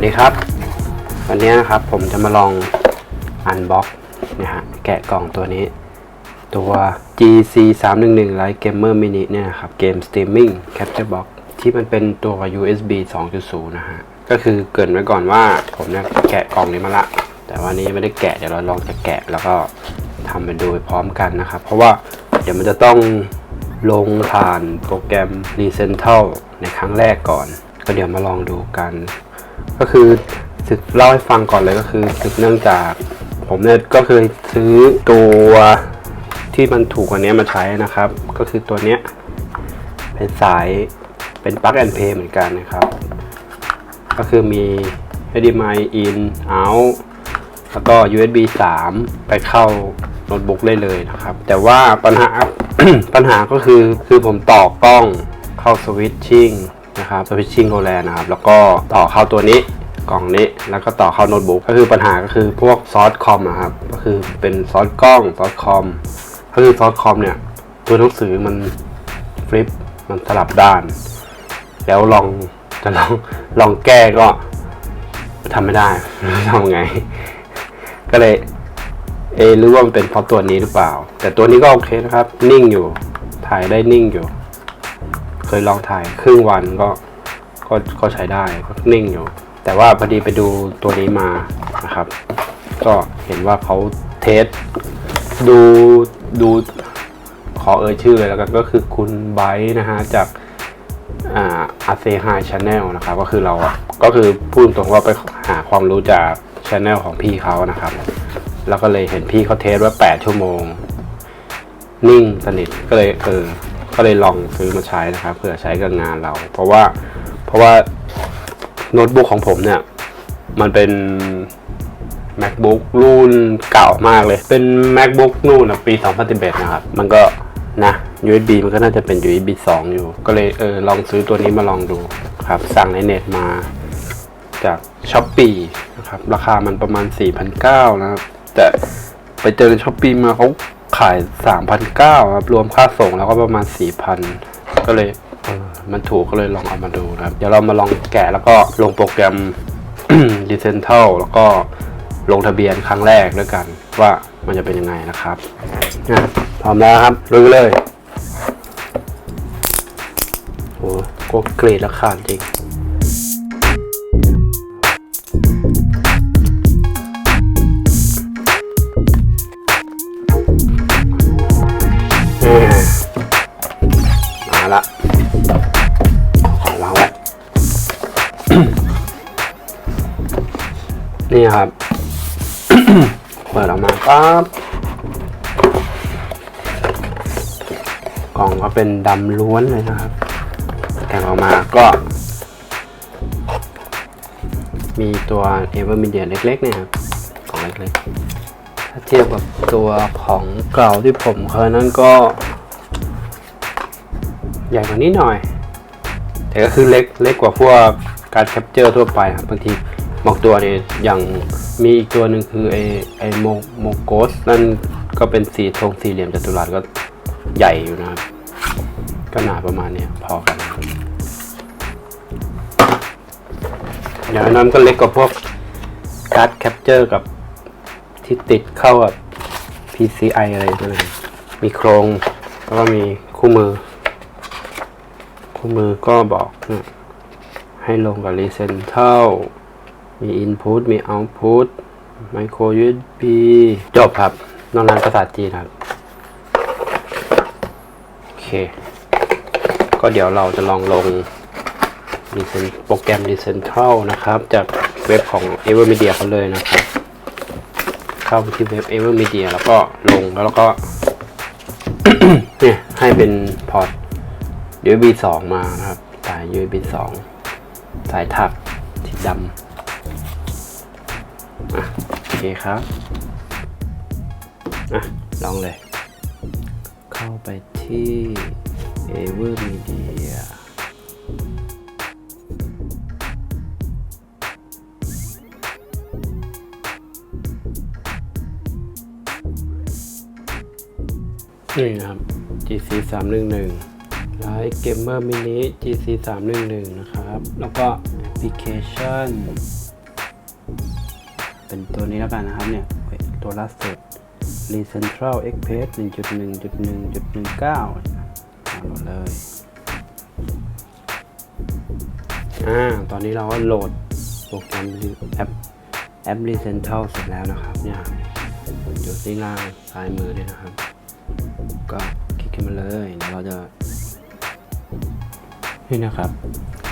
วัสดีครับ วันนี้นะครับผมจะมาลองอันบ็อกนี่ยฮะแกะกล่องตัวนี้ ตัว GC 3 1 1 Lite Gamer Mini เนี่ยครับเกม Streaming Capture Box ที่มันเป็นตัว USB 2.0 นะฮะ ก็คือเกินไว้ก่อนว่าผมเนี่ยแกะกล่องนี้มาละ แต่วันนี้ไม่ได้แกะเดี๋ยวเราลองจะแกะแล้วก็ทำไปดูไปพร้อมกันนะครับ เพราะว่าเดี๋ยวมันจะต้องลงผ่านโปรแกรม r e c e n t a l ในครั้งแรกก่อน ก็เดี๋ยวมาลองดูกัน ก็คือสึกเล่าให้ฟังก่อนเลยก็คือสึกเนื่องจากผมเนี่ยก็เคยซื้อตัวที่มันถูกกว่านี้มาใช้นะครับ ก็คือตัวเนี้ยเป็นสายเป็นปลั๊กแอนเพย์เหมือนกันนะครับ ก็คือมี HDMI in out แล้วก็ USB 3 ไปเข้าโน้ตบุ๊กได้เลยนะครับ แต่ว่าปัญหา ปัญหาก็คือคือผมต่อกล้องเข้าสวิตชิ่งนะครับสวิตชิ่งโรแลนนะครับ แล้วก็ต่อเข้าตัวนี้ กล่องนี้แล้วก็ต่อเข้าโน้ตบุ๊กก็คือปัญหาก็คือพวกซอสคอมนะครับก็คือเป็นซอสกล้องซอสคอมก็คือซอสคอมเนี่ยตัวหนังสือมันฟลิปมันสลับด้าน แล้วลองจะลองลองแก้ก็ทำไม่ได้ไม่รู้จะทำไง ก็เลยเอรือว่ามันเป็นเพราะตัวนี้หรือเปล่า แต่ตัวนี้ก็โอเคนะครับ นิ่งอยู่ ถ่ายได้นิ่งอยู่ เคยลองถ่ายครึ่งวันก็ก็ก็ใช้ได้ก็นิ่งอยู่ แต่ว่าพอดีไปดูตัวนี้มานะครับ ก็เห็นว่าเขาเทสดูดูขอเอ่ยชื่อเลยแล้วกันก็คือคุณไบร์นะฮะจากอาอเซไฮชาแนลนะครับก็คือเราอะก็คือพูดตรงว่าไปหาความรู้จากช anel ของพี่เขานะครับ แล้วก็เลยเห็นพี่เขาเทสว่า 8 ชั่วโมง นิ่งสนิทก็เลยเออก็เลยลองซื้อมาใช้นะครับเพื่อใช้กับงานเรา เพราะว่าเพราะว่า โน้ตบุ๊กของผมเนี่ย มันเป็น macbook รุ่นเก่ามากเลย เป็น macbook นู่นปี 2011 นะครับ มันก็นะ USB มันก็น่าจะเป็น USB 2 อยู่ ก็เลยเออลองซื้อตัวนี้มาลองดูครับ สั่งในเน็ตมาจาก s h อ p e e นะครับ ราคามันประมาณ 4,900 นะครับ แต่ไปเจอใน s h อ p e e มาเขาขาย 3,900 ครับ รวมค่าส่งแล้วก็ประมาณ 4,000 ก็เลย มันถูกก็เลยลองเอามาดูนะครับ เดี๋ยวเรามาลองแกะแล้วก็ลงโปรแกรม d e c e n t a l แล้วก็ลงทะเบียนครั้งแรกด้วยกัน ว่ามันจะเป็นยังไงนะครับอะพร้อมแล้วครับลุยเลยโอ้โหเกรดราคาจริง นี่ครับ เปิดออกมาปั๊บกล่องก็เป็นดำล้วนเลยนะครับแกะออกมาก็ มีตัวเอเวอร์มีเดียเล็กๆเนี่ยครับกล่องเล็กๆ ถ้าเทียบกับตัวของเก่าที่ผมเคยนั้นก็ ใหญ่กว่านี้หน่อย แต่ก็คือเล็กเล็กกว่าพวกการแคปเจอร์ทั่วไปครับบางที บางตัวเนี่ยอย่างมีอีกตัวหนึ่งคือไอไอโมโมโกสนั่นก็เป็นสีทรงสี่เหลี่ยมจัตุรัสก็ใหญ่อยู่นะครับ ก็หนาประมาณเนี้ยพอกันนะครับอย่างนั้นก็เล็กกว่าพวกการ์ดแคปเจอร์กับที่ติดเข้ากับ PCI อะไรนั่นเองมีโครง แล้วก็มีคู่มือ คู่มือก็บอกให้ลงกับ r e c e n t a l มี Input มี Output Micro USB จบครับ นอกนั้นภาษาจีนครับ โอเค ก็เดี๋ยวเราจะลองลง Recent โปรแกรม Recentral นะครับ จากเว็บของ Evermedia เขาเลยนะครับ เข้าไปที่เว็บ Evermedia แล้วก็ลงแล้วก็เนี่ยให้เป็นพอร์ต USB 2 มานะครับ สาย USB 2 สายถักสีดำ เคครับอะลองเลย เข้าไปที่ Ever Media นี่นะครับ GC 3 1 1 Light Gamer Mini GC 3 1 1นะครับ แล้วก็แอปพลิเคชัน เป็นตัวนี้แล้วกันนะครับเนี่ยเฮ้ยตัวล่าสุด r e Central Express 1.1.1.19เอาหมดเลย อ่า ตอนนี้เราก็โหลดโปรแกรมแอปแอป r e Central เสร็จแล้วนะครับ เนี่ยอยู่ที่ล่างซ้ายมือเนี่ยนะครับ ก็คลิกขึ้นมาเลยเดี๋ยวเราจะ นี่นะครับ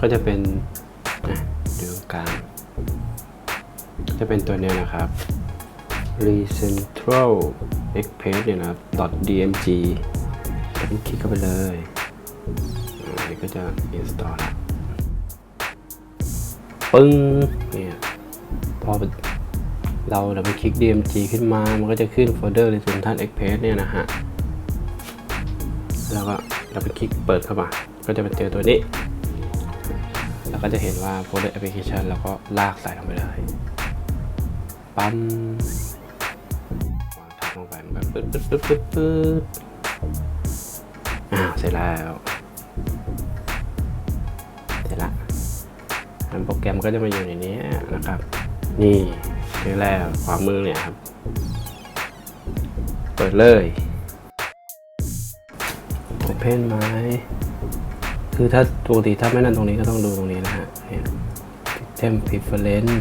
ก็จะเป็นดูกลาง จะเป็นตัวนี้นะครับ recentral express เนี่ยนะ .dmg คลิกเข้าไปเลยอ่าเดี๋ยวก็จะ install ละปึ้ง เนี่ย พอเราเราไปคลิก dmg ขึ้นมา มันก็จะขึ้นโฟลเดอร์ recentral express เนี่ยนะฮะ แล้วก็เราไปคลิกเปิดเข้ามา ก็จะไปเจอตัวนี้ แล้วก็จะเห็นว่า folder application แล้วก็ลากใส่ลงไปเลย ปั๊มวางทับลงไปมันก็ปึ๊ดปึ๊ดปึ๊ดปึ๊ดปึ๊ดอ้าวเสร็จแล้ว เสร็จละอันโปรแกรมก็จะมาอยู่ในนี้นะครับ นี่เจอแล้วขวามือเนี่ยครับ เปิดเลย Open ไหมคือถ้าปกติถ้าไม่นั่นตรงนี้ก็ต้องดูตรงนี้นะฮะเนี่ย System Preference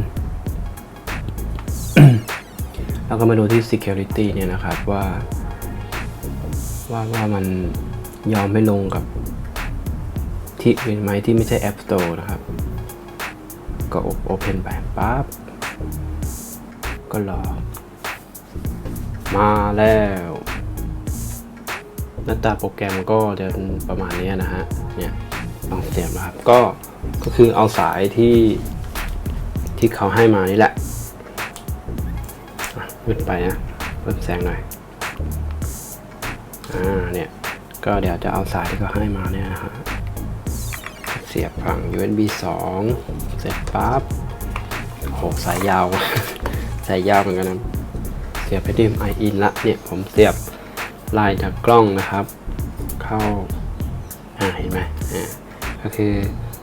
แล้วก็มาดูที่ security เนี่ยนะครับว่า ว่าว่ามันยอมให้ลงกับที่อื่นไหมที่ไม่ใช่ App Store นะครับ ก็ Open ไปปั๊บ ก็รอ มาแล้วหน้าตาโปรแกรมก็จะประมาณนี้นะฮะ เนี่ยลองเสียบนะครับ ก็ ก็คือเอาสายที่ที่เขาให้มานี่แหละ มืดไปนะเพิ่มแสงหน่อยอ่าเนี่ยก็เดี๋ยวจะเอาสายที่เขาให้มาเนี่ยนะฮะเสียบฝั่ง USB 2 เสร็จปั๊บโหสายยาว สายยาวเหมือนกันนะเสียบไปที่ i in ละเนี่ยผมเสียบลายจากกล้องนะครับ เข้าอ่าเห็นไหมอ่าก็คือ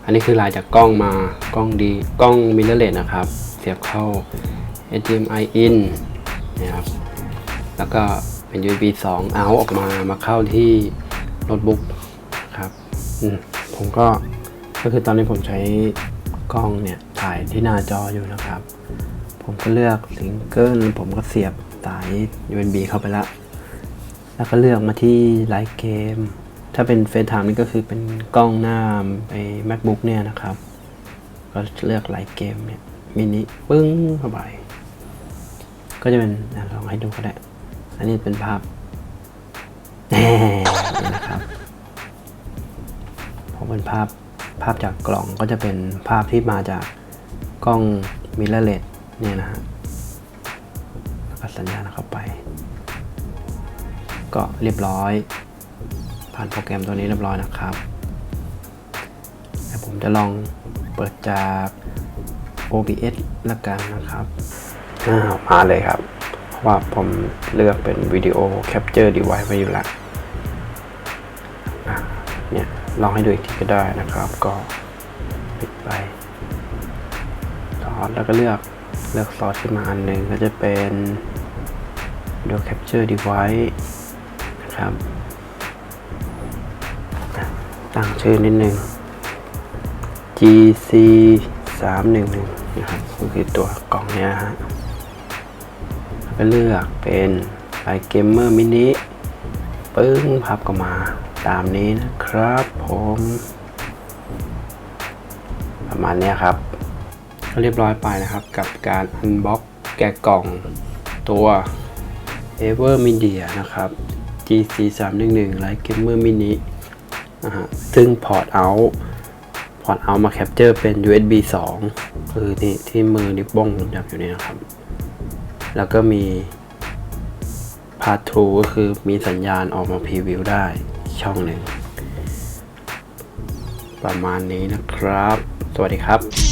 อันนี้คือลายจากกล้องมากล้องดีกล้องมิเรเลสนะครับ เสียบเข้า HDMI in นะครับ แล้วก็เป็น USB 2 out ออกมามาเข้าที่โน้ตบุ๊กครับผมก็ก็คือตอนนี้ผมใช้กล้องเนี่ยถ่ายที่หน้าจออยู่นะครับ ผมก็เลือกซิงเกิลผมก็เสียบสาย USB เข้าไปละ แล้วก็เลือกมาที่ไลฟ์เกม ถ้าเป็นเฟซไทม์นี่ก็คือเป็นกล้องหน้าไอ้ macbook เนี่ยนะครับ ก็เลือกไลฟ์เกมเนี่ยมินิปึ้งเข้าไป ก็จะเป็นลองให้ดูก็ได้ อันนี้เป็นภาพนะครับผมเป็นภาพภาพจากกล่องก็จะเป็นภาพที่มาจากกล้องมิเรอร์เลสเนี่ยนะฮะแล้วก็สัญญาณเข้าไป ก็เรียบร้อย ผ่านโปรแกรมตัวนี้เรียบร้อยนะครับแต่ผมจะลองเปิดจาก OBS ละกันนะครับ้ามาเลยครับ เพราะว่าผมเลือกเป็นวิดีโอแคปเจอร์ดีไวไว้อยู่แล้วอะเนี่ยลองให้ดูอีกทีก็ได้นะครับ ก็ปิดไปซอสแล้วก็เลือกเลือกซอสขึ้นมาอันหนึ่งก็จะเป็นวิดีโอแคปเจอร์ดีไวนะครับตั้งชื่อนิดนึง GC 311 นะครับก็คือตัวกล่องเนี้ยฮะ ก็เลือกเป็นไลเกมเมอร์มินิปึ้งพับก็มาตามนี้นะครับผมประมาณนี้ครับก็เรียบร้อยไปนะครับกับการอันบ็อกแกะกล่องตัว Ever Media นะครับ GC 311 Light Gamer Mini นะฮะซึ่งพอร์ตเอาพอร์ตเอามาแคปเจอร์เป็น USB 2 คือนี่ที่มือนิ้วโป้งผมจับอยู่นี่นะครับ แล้วก็มีพา t ทูก็คือมีสัญญาณออกมาพรีวิวได้ช่องหนึ่ง ประมาณนี้นะครับ สวัสดีครับ